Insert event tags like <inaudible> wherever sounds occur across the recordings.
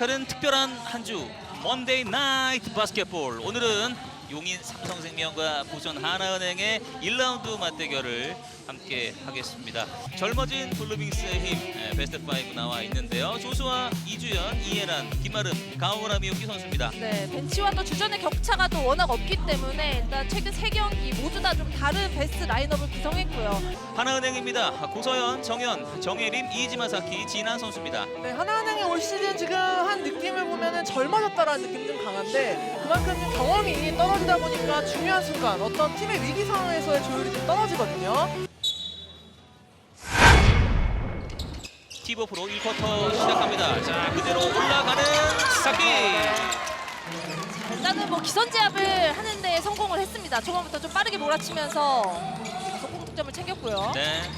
시작하는 특별한 한 주 먼데이 나이트 바스켓볼 오늘은 용인 삼성생명과 부천 하나은행의 1라운드 맞대결을 함께 하겠습니다. 젊어진 블루빙스의 힘 예, 베스트 5 나와 있는데요. 조수아, 이주연, 이해란, 김아름, 가오라 미유키 선수입니다. 네, 벤치와 또 주전의 격차가 또 워낙 없기 때문에 일단 최근 세 경기 모두 다 좀 다른 베스트 라인업을 구성했고요. 하나은행입니다. 고서연, 정현, 정혜림, 이지마사키, 진한 선수입니다. 네, 하나은행이 올 시즌 지금 한 느낌을 보면은 젊어졌다라는 느낌 좀 강한데 그만큼 좀 경험이 떨어지다 보니까 중요한 순간 어떤 팀의 위기 상황에서의 조율이 좀 떨어지거든요. 프로 1쿼터 시작합니다. 자, 그대로 올라가는 사키. 일단은 뭐 기선 제압을 하는데 성공을 했습니다. 초반부터 좀 빠르게 몰아치면서 성공 득점을 챙겼고요. 네.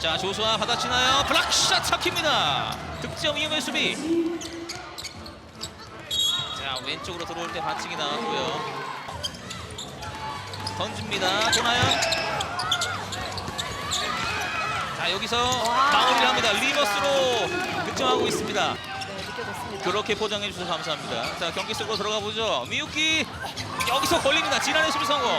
자, 조수아 받아치나요? 블락샷 사키입니다. 득점 이용의 수비. 자, 왼쪽으로 들어올 때 반칙이 나왔고요. 던집니다. 도나요? 자, 여기서 마무리를 합니다. 리버스로 득점하고 있습니다. 네, 느껴졌습니다. 그렇게 포장해 주셔서 감사합니다. 자 경기 속으로 들어가 보죠. 미유키 여기서 걸립니다. 지난해 수비 성공.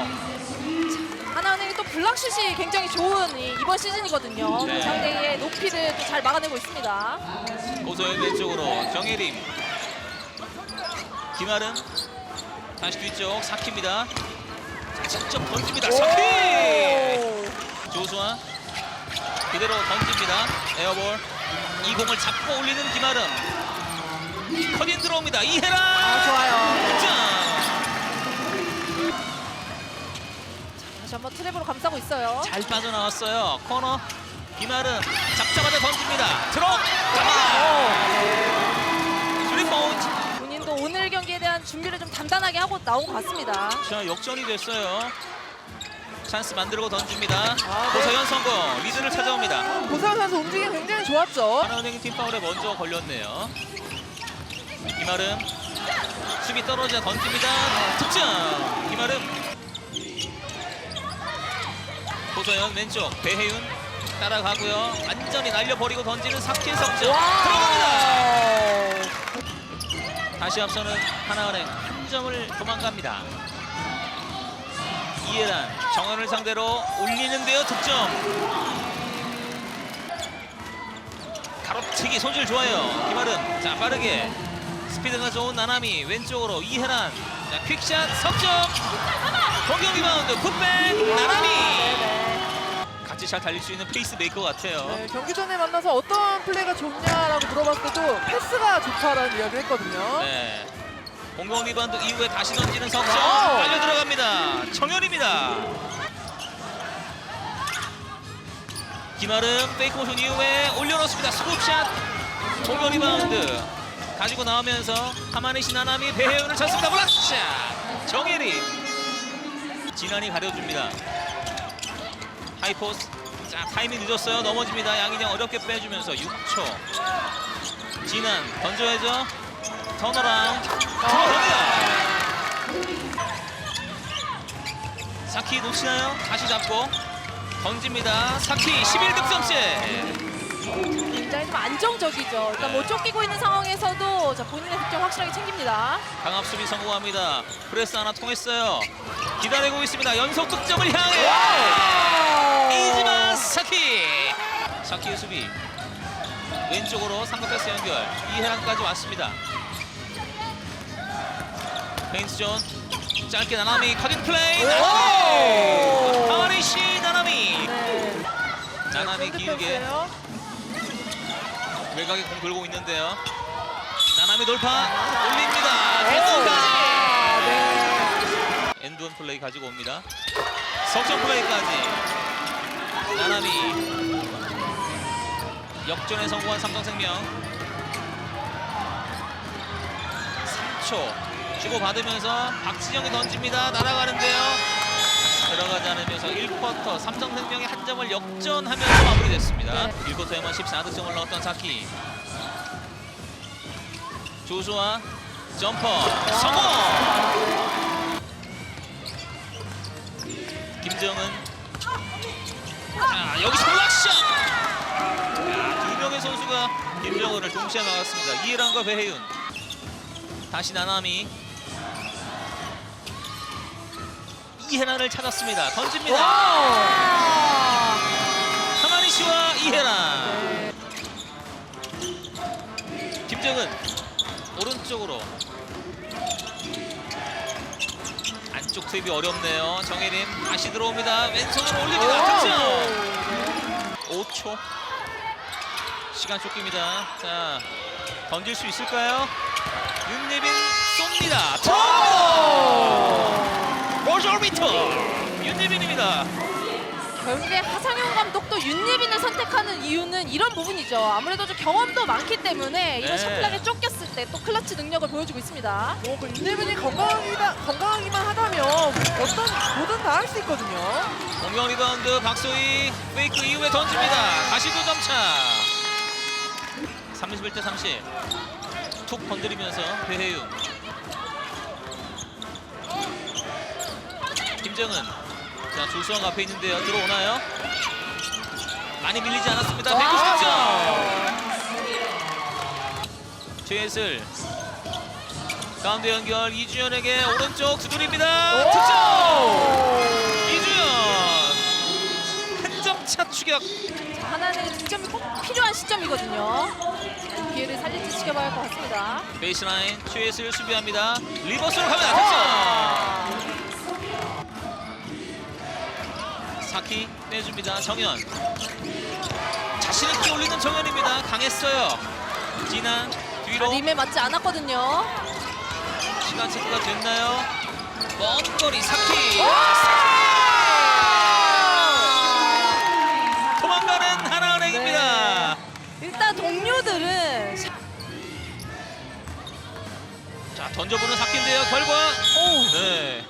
하나은행이 또 블락슛이 굉장히 좋은 이- 이번 시즌이거든요. 네. 상대의 높이를 또 잘 막아내고 있습니다. 고소현 왼쪽으로 정혜림. 김아름 다시 뒤쪽 사키입니다. 자, 직접 던집니다. 사키. 조수아 그대로 던집니다. 에어볼. 이 공을 잡고 올리는 김아름. 커딘 들어옵니다. 이해라. 아, 좋아요. 득점. 다시 한번 트랩으로 감싸고 있어요. 잘 빠져나왔어요. 코너 김아름 잡자마자 던집니다. 들어갑니다. 스리포인트. 본인도 오늘 경기에 대한 준비를 좀 단단하게 하고 나온 것 같습니다. 자 역전이 됐어요. 찬스 만들고 던집니다. 아, 네. 고서현 성공 리드를 찾아옵니다. 고세현 선수 움직임 굉장히 좋았죠. 하나은행 팀 파울에 먼저 걸렸네요. 김아름 수비 떨어지자 던집니다. 득점. 김아름 고서현 왼쪽 배혜윤 따라가고요. 완전히 날려버리고 던지는 사키 석점 들어갑니다. 다시 앞서는 하나은행 한 점을 도망갑니다. 이해란 정현을 상대로 올리는데요 득점. 가로채기 손질 좋아요. 김아름 자 빠르게 스피드가 좋은 나나미 왼쪽으로 이해란 자 퀵샷 석점 공격 리바운드 굿백 나나미 같이 잘 달릴 수 있는 페이스 메이커 같아요. 네, 경기 전에 만나서 어떤 플레이가 좋냐라고 물어봤을 때도 패스가 좋다라는 이야기를 했거든요. 네. 공격 리바운드 이후에 다시 던지는 석점. 빨려 들어갑니다. 정현입니다. 김아름 페이크 모션 이후에 올려놓습니다. 스kup샷 공격 리바운드 가지고 나오면서 하마니 시 나나미 배혜은을 쳤습니다. 블락샷 정혜리 진한이 가려줍니다. 하이포스 자 타이밍 늦었어요. 넘어집니다. 양인영 어렵게 빼주면서 6초 진한 던져야죠. 턴어라운드 들어갑니다. 사키 놓치나요? 다시 잡고 던집니다. 사키 11득점째. 굉장히 좀 안정적이죠. 일단 뭐 쫓기고 있는 상황에서도 자, 본인의 득점 확실하게 챙깁니다. 강압 수비 성공합니다. 프레스 하나 통했어요. 기다리고 있습니다. 연속 득점을 향해 이지마 사키. 사키의 수비 왼쪽으로 삼각 패스 연결 이해랑까지 왔습니다. 페인트 존 짧게 나나미 커딩 플레이 나나미 하와리시 나나미 네. 나나미 길게 샌드백스예요. 외곽에 공 돌고 있는데요. 나나미 돌파 올립니다. 개수까지. 네. 엔드원 플레이 가지고 옵니다. 석점 플레이까지. 나나미 역전에 성공한 삼성생명. 3초 주고 받으면서 박진영이 던집니다. 날아가는데요. 들어가지 않으면서 1쿼터 삼성생명이 한 점을 역전하면서 마무리됐습니다. 네. 1쿼터에만 14득점을 넣었던 사키. 조수아 점퍼 성공. 김정은 자 여기서 블락샷 야, 두 명의 선수가 선수가 김정은을 동시에 막았습니다. 이해란과 배혜윤. 다시 나나미. 이해란을 찾았습니다. 던집니다. 아, 하마니 씨와 이해란. 네. 김정은 오른쪽으로 안쪽 투입이 어렵네요. 정혜림 다시 들어옵니다. 왼손으로 올립니다. 득점. 5초 시간 쫓깁니다. 자 던질 수 있을까요? 윤예빈 쏩니다. 로저비터 윤예빈입니다. 결국에 하상현 감독도 윤예빈을 선택하는 이유는 이런 부분이죠. 아무래도 좀 경험도 많기 때문에 이런 네. 샤클락에 쫓겼을 때 또 클러치 능력을 보여주고 있습니다. 뭐, 그 윤예빈이 건강하기다, 건강하기만 하다면 어떤 뭐든 다 할 수 있거든요. 공격 리바운드 박소희 페이크 이후에 던집니다. 다시 두 점차. 31대 30. 툭 건드리면서 배혜윤. 김정은. 자 조수왕 앞에 있는데요. 들어오나요? 많이 밀리지 않았습니다. 190점. 최예슬. 가운데 연결 이주연에게 오른쪽 두드립니다. 득점. 이주연 한 점 차 추격 자, 하나는 득점이 꼭 필요한 시점이거든요. 자, 기회를 살릴지 지켜봐야 할 것 같습니다. 베이스라인 최예슬 수비합니다 리버스로 갑니다 사키 빼줍니다 정현. 자신 있게 올리는 정현입니다. 강했어요. 진한 뒤로. 림에 맞지 않았거든요. 시간 체크가 됐나요? 먼 거리 사키. 도망가는 하나은행입니다. 일단 동료들은 샤- 자 던져보는 사키인데요 결과. 네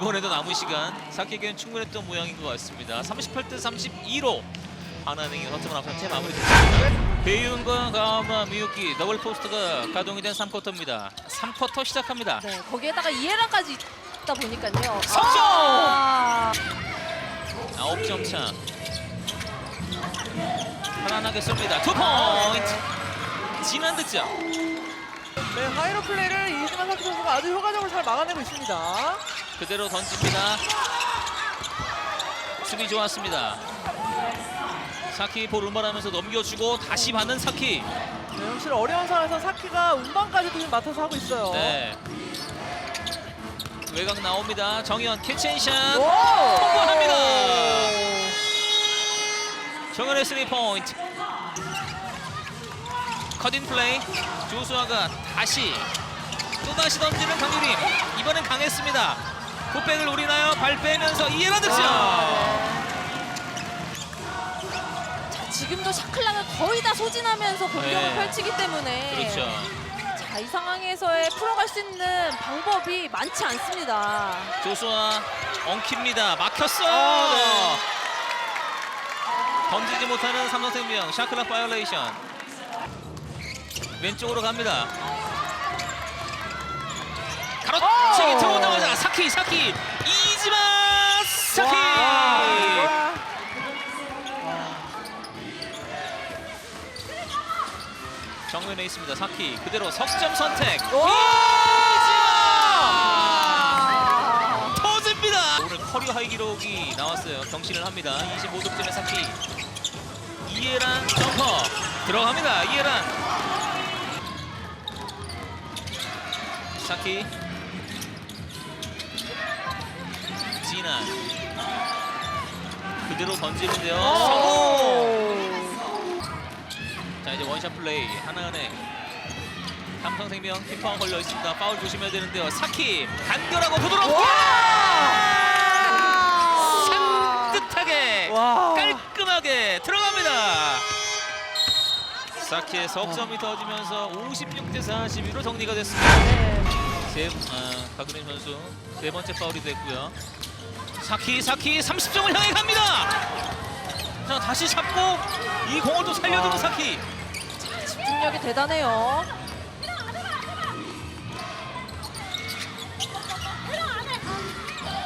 이번에도 남은 시간 사키에게는 충분했던 모양인 것 같습니다. 38대 32로 하나은행이 허트만 앞선 채 마무리됐습니다. 배윤과 가마 미유키 더블 포스트가 가동이 된 3쿼터입니다. 3쿼터 시작합니다. 네, 거기에다가 이해랑까지 있다 보니까요. 석점! 아, 9점 차. 편안하게 쏩니다. 투 포인트. 진한 득점 네, 하이로 플레이를 이지만 사키 선수가 아주 효과적으로 잘 막아내고 있습니다. 그대로 던집니다. 수비 좋았습니다. 사키 볼 운반하면서 넘겨주고 다시 받는 사키. 네, 확실히 어려운 상황에서 사키가 운반까지도 지금 맡아서 하고 있어요. 네. 외곽 나옵니다. 정현 캐치앤샷 오! 통과합니다. 정현의 스리 포인트. 컷인 플레이. 조수아가 다시 또 다시 던지는 강유림. 이번엔 강했습니다. 풋백을 노리나요? 발 빼면서 이해라 득점. 자, 지금도 샤클락을 거의 다 소진하면서 공격을 네. 펼치기 때문에 그렇죠. 자, 이 상황에서의 풀어갈 수 있는 방법이 많지 않습니다. 조수아 엉킵니다. 막혔어. 아, 네. 던지지 못하는 삼성생명 샤클락 바이올레이션. 왼쪽으로 갑니다. 가로채기 오! 들어오자마자 사키 사키 이지마 사키. 와, 정면에 있습니다. 사키 그대로 석점 선택. 와! 이지마 터집니다. 오늘 커리어 하이 기록이 나왔어요. 경신을 합니다. 25득점의 사키. 이해란 점퍼 들어갑니다. 이해란 사키 진한 그대로 던지는데요. 성공. 자 이제 원샷 플레이 하나은행 삼성생명 팀파워 걸려 있습니다. 파울 조심해야 되는데요. 사키 간결하고 부드럽게 산뜻하게 와! 깔끔하게 들어갑니다. 사키의 석점이 터지면서 56 대 42로 정리가 됐습니다. 네. 세, 아, 박은혜 선수 세 번째 파울이 됐고요. 사키 사키 30점을 향해 갑니다. 자 다시 잡고 이 공을 또 살려두는 와. 사키. 집중력이 대단해요.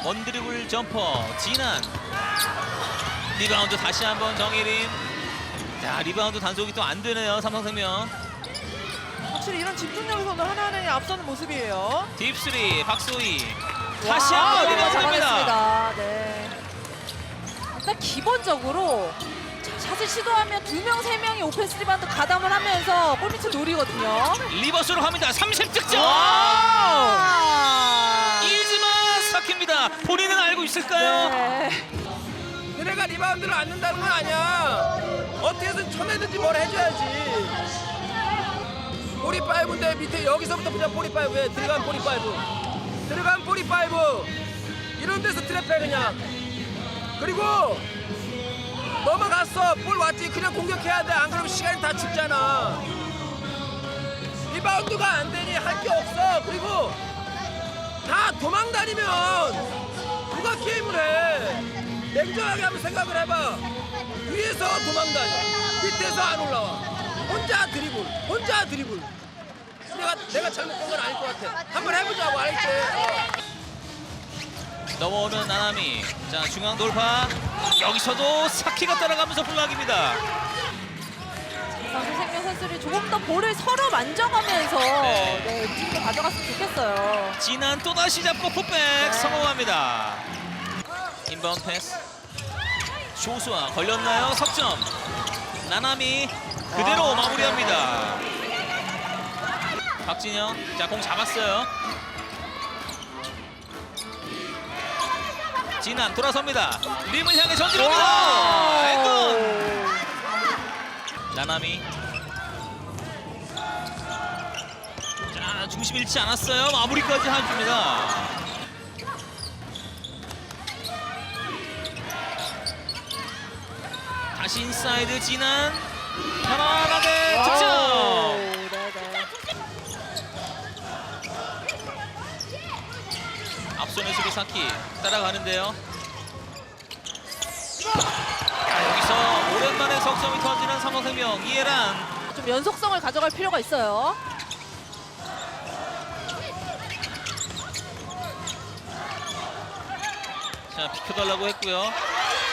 원드리블 점퍼 진한 리바운드 다시 한번 정혜림 자 리바운드 단속이 또 안 되네요 삼성생명 확실히 이런 집중력에서는 하나하나에 앞서는 모습이에요. 딥스리 박소희 와, 다시 한번 이거 리바운드입니다 잡아냈습니다. 네. 일단 기본적으로 자, 샷을 시도하면 두 명, 세 명이 오펜스 리바운드 가담을 하면서 골밑을 노리거든요. 리버스로 갑니다 30 득점 와! 이즈마 사키입니다 본인은 알고 있을까요? 네. 너네가 리바운드를 안 넣는다는 건 아니야. 어떻게든 쳐내든지 뭘 해줘야지. 보리 파이브인데 밑에 여기서부터 그냥 보리 파이브에 들어간 보리 파이브. 들어간 보리 파이브. 이런 데서 트랩해 그냥. 그리고 넘어갔어. 볼 왔지. 그냥 공격해야 돼. 안 그러면 시간이 다 죽잖아. 리바운드가 안 되니 할 게 없어. 그리고 다 도망 다니면 누가 게임을 해? 냉정하게 한번 생각을 해봐. 위에서 도망다녀. 밑에서 안 올라와. 혼자 드리블. 혼자 드리블. 내가 내가 잘못된 건 아닐 것 같아. 한번 해보자고 알겠지? 어. 넘어오는 나나미 자 중앙 돌파 여기서도 사키가 따라가면서 블락입니다 선생명 선수들이 조금 더 볼을 서로 만져가면서 네. 네, 팀도 가져갔으면 좋겠어요. 진한 또 다시 잡고 풋백 성공합니다 인바운드 패스 조수아 걸렸나요 석점 나나미 그대로 아, 마무리합니다. 박진영 자 공 잡았어요. 진한 돌아섭니다. 림을 향해 전진합니다. 엔돈 나나미. 자 중심 잃지 않았어요. 마무리까지 해줍니다. 다시 인사이드 진한 편안하게 득점. 앞선의 수비 사키 따라가는데요 자, 여기서 오랜만에 석점이 터지는 삼성생명 이해란 좀 연속성을 가져갈 필요가 있어요. 자 비켜달라고 했고요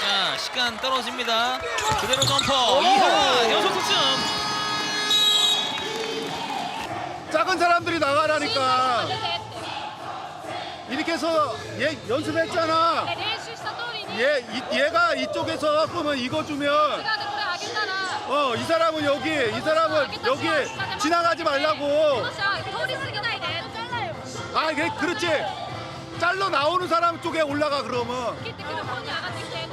자 시간 떨어집니다. 그대로 점퍼. 이하란 연속 득점. 작은 사람들이 나가라니까. 이렇게 해서 얘 연습했잖아. 얘 이- 얘가 이쪽에서 그러면 이거 주면 어 이 사람은 여기 이 사람은 여기 지나가지 말라고. 아 이게 그렇지. 잘로 나오는 사람 쪽에 올라가 그러면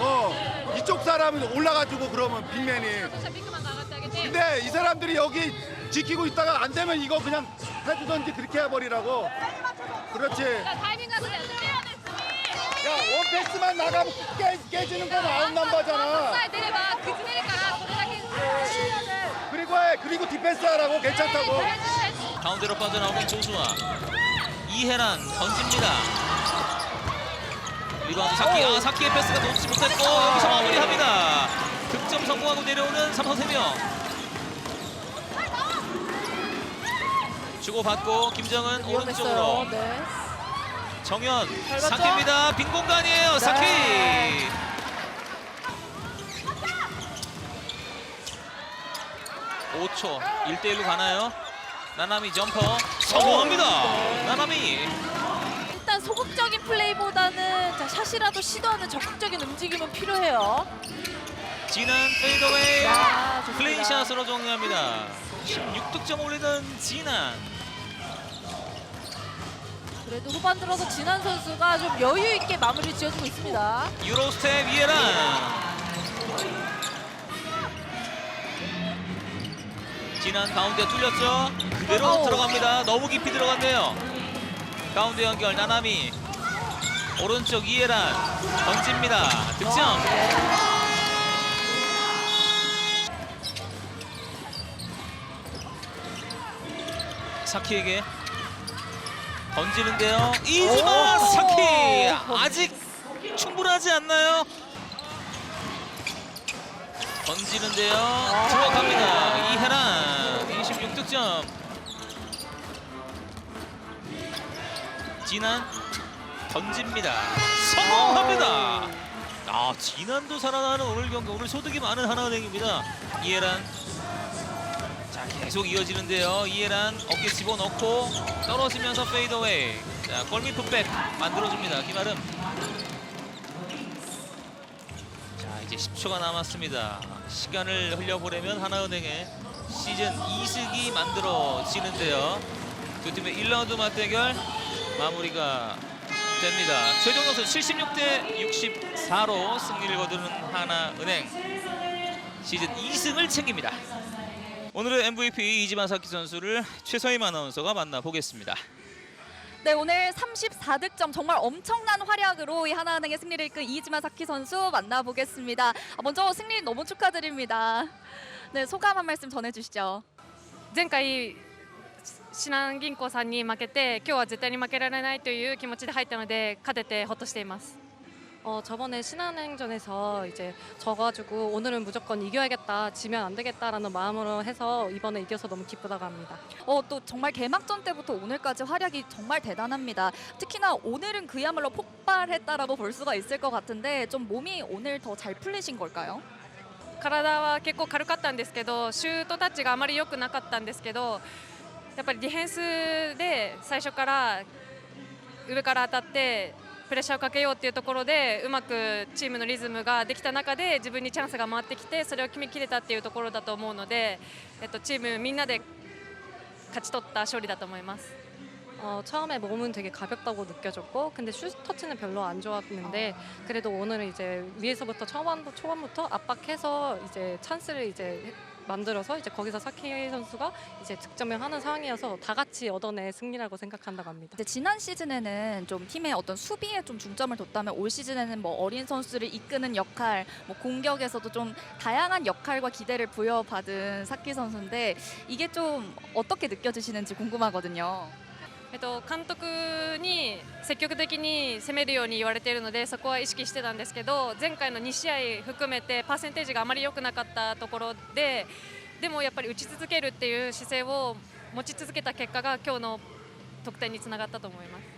어 이쪽 사람은 올라가지고 그러면 빅맨이. 근데 이 사람들이 여기 지키고 있다가 안 되면 이거 그냥 해주던지 그렇게 해버리라고. 그렇지. 야 원패스만 나가면 깨, 깨지는 건 아웃 넘버잖아. 그리고 해 그리고 디펜스 하라고. 괜찮다고. 가운데로 빠져나오는 조수아. 이해란 던집니다 리바운드 사키 아 사키의 패스가 놓지 못했고 여기서 마무리합니다 득점 성공하고 내려오는 삼성생명 주고받고 김정은 위험했어요. 오른쪽으로 네. 정현 잘 봤죠? 사키입니다 빈 공간이에요 사키 네. 오초 1대1로 가나요? 나나미 점퍼 성공합니다 나나미 일단 소극적인 플레이보 샷이라도 시도하는 적극적인 움직임은 필요해요. 진한 페이더웨이 야, 좋습니다. 플레이샷으로 정리합니다 16득점 올리는 진한 그래도 후반 들어서 진한 선수가 좀 여유 있게 마무리 지어주고 있습니다. 유로스텝 이에란 진한 가운데 뚫렸죠 그대로. 들어갑니다 너무 깊이 들어갔네요 가운데 연결 나나미 오른쪽 이에란 던집니다. 득점. 사키에게 던지는데요. 이즈마 오. 사키! 아직 충분하지 않나요? 던지는데요. 들어갑니다. 이해란 26득점. 진한 던집니다 성공합니다 아 진안도 살아나는 오늘 경기 오늘 소득이 많은 하나은행입니다. 이해란 자 계속 이어지는데요. 이해란 어깨 집어넣고 떨어지면서 페이드웨이. 자 골밑 풋백 만들어줍니다. 김아름. 자 이제 10초가 남았습니다. 시간을 흘려보내면 하나은행의 시즌 2승이 만들어지는데요. 두 팀의 1라운드 맞대결 마무리가 됩니다. 최종 점수 76대 64로 승리를 거두는 하나은행 시즌 2승을 챙깁니다. 오늘의 MVP 이지만 사키 선수를 최서임 아나운서가 만나보겠습니다. 네 오늘 34득점 정말 엄청난 활약으로 이 하나은행의 승리를 이끈 이지마 사키 선수 만나보겠습니다. 아, 먼저 승리 너무 축하드립니다. 네 소감 한 말씀 전해주시죠. 前回シナン銀行さんに負けて今日は絶対に負けられないという気持ちで入ったので勝ててほっとしています 어, 저번에 신한행전에서 이제 져가지고 오늘은 무조건 이겨야겠다, 지면 안 되겠다라는 마음으로 해서 이번에 이겨서 너무 기쁘다고 합니다. 어 또 정말 개막전 때부터 오늘까지 활약이 정말 대단합니다. 특히나 오늘은 그야말로 폭발했다라고 볼 수가 있을 것 같은데 좀 몸이 오늘 더 잘 풀리신 걸까요? 体は結構軽かったんですけどシュートタッチがあまり良くなかったんですけど やっぱりディフェンスで最初から上から当たってプレッシャーをかけようっていうところでうまくチームのリズムができた中で自分にチャンスが回ってきてそれを決めきれたっていうところだと思うので、えっと、チームみんなで勝ち取った勝利だと思います。 어, 처음에 몸은 되게 가볍다고 느껴졌고, 근데 슛 터치는 별로 안 좋았는데, 그래도 오늘은 이제 위에서부터 초반, 초반부터 압박해서 이제 찬스를 이제 만들어서 이제 거기서 사키 선수가 이제 득점을 하는 상황이어서 다 같이 얻어내 승리라고 생각한다고 합니다. 지난 시즌에는 좀 팀의 어떤 수비에 좀 중점을 뒀다면 올 시즌에는 뭐 어린 선수를 이끄는 역할, 뭐 공격에서도 좀 다양한 역할과 기대를 부여받은 사키 선수인데 이게 좀 어떻게 느껴지시는지 궁금하거든요. えっと、監督に積極的に攻めるように言われているのでそこは意識してたんですけど前回の2試合含めてパーセンテージがあまり良くなかったところででもやっぱり打ち続けるっていう姿勢を持ち続けた結果が今日の得点につながったと思います。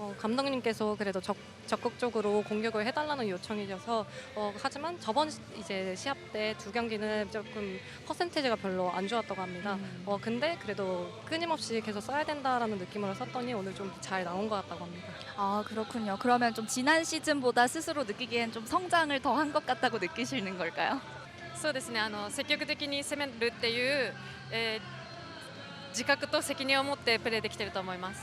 어, 감독님께서 그래도 적, 적극적으로 공격을 해달라는 요청이셔서 어, 하지만 저번 시- 이제 시합 때 두 경기는 조금 퍼센테이지가 별로 안 좋았다고 합니다. 어, 근데 그래도 끊임없이 계속 써야 된다라는 느낌으로 썼더니 오늘 좀 잘 나온 것 같다고 합니다. 아 그렇군요. 그러면 좀 지난 시즌보다 스스로 느끼기엔 좀 성장을 더 한 것 같다고 느끼시는 걸까요? <laughs> そうですねあの積極的に攻めるっていう、えー自覚と責任を持ってプレーできていると思います。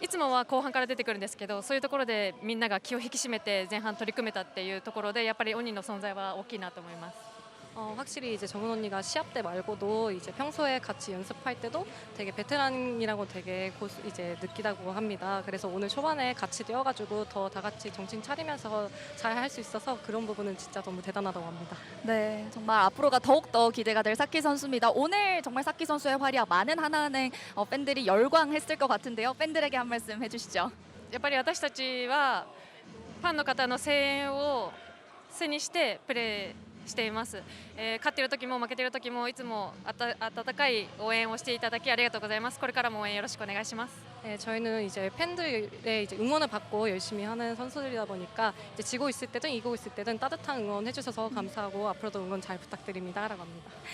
いつもは後半から出てくるんですけどそういうところでみんなが気を引き締めて前半取り組めたっていうところでやっぱり鬼の存在は大きいなと思います。 어, 확실히 이제 정은 언니가 시합 때 말고도 이제 평소에 같이 연습할 때도 되게 베테랑이라고 되게 고수, 이제 느끼다고 합니다. 그래서 오늘 초반에 같이 뛰어가지고 더 다 같이 정신 차리면서 잘 할 수 있어서 그런 부분은 진짜 너무 대단하다고 합니다. 네, 정말 앞으로가 더욱더 기대가 될 사키 선수입니다. 오늘 정말 사키 선수의 활약 많은 하나은행 어, 팬들이 열광했을 것 같은데요. 팬들에게 한 말씀 해주시죠. やっぱり私たちはファンの方の声援を背にしてプレー しています、えー勝っている時も負けている時もいつもあた温かい応援をしていただきありがとうございますこれからも応援よろしくお願いします 네, 저희는 이제 팬들의 이제 응원을 받고 열심히 하는 선수들이다 보니까 이제 지고 있을 때든 이기고 있을 때든 따뜻한 응원 해주셔서 감사하고 앞으로도 응원 잘 부탁드립니다라고 합니다.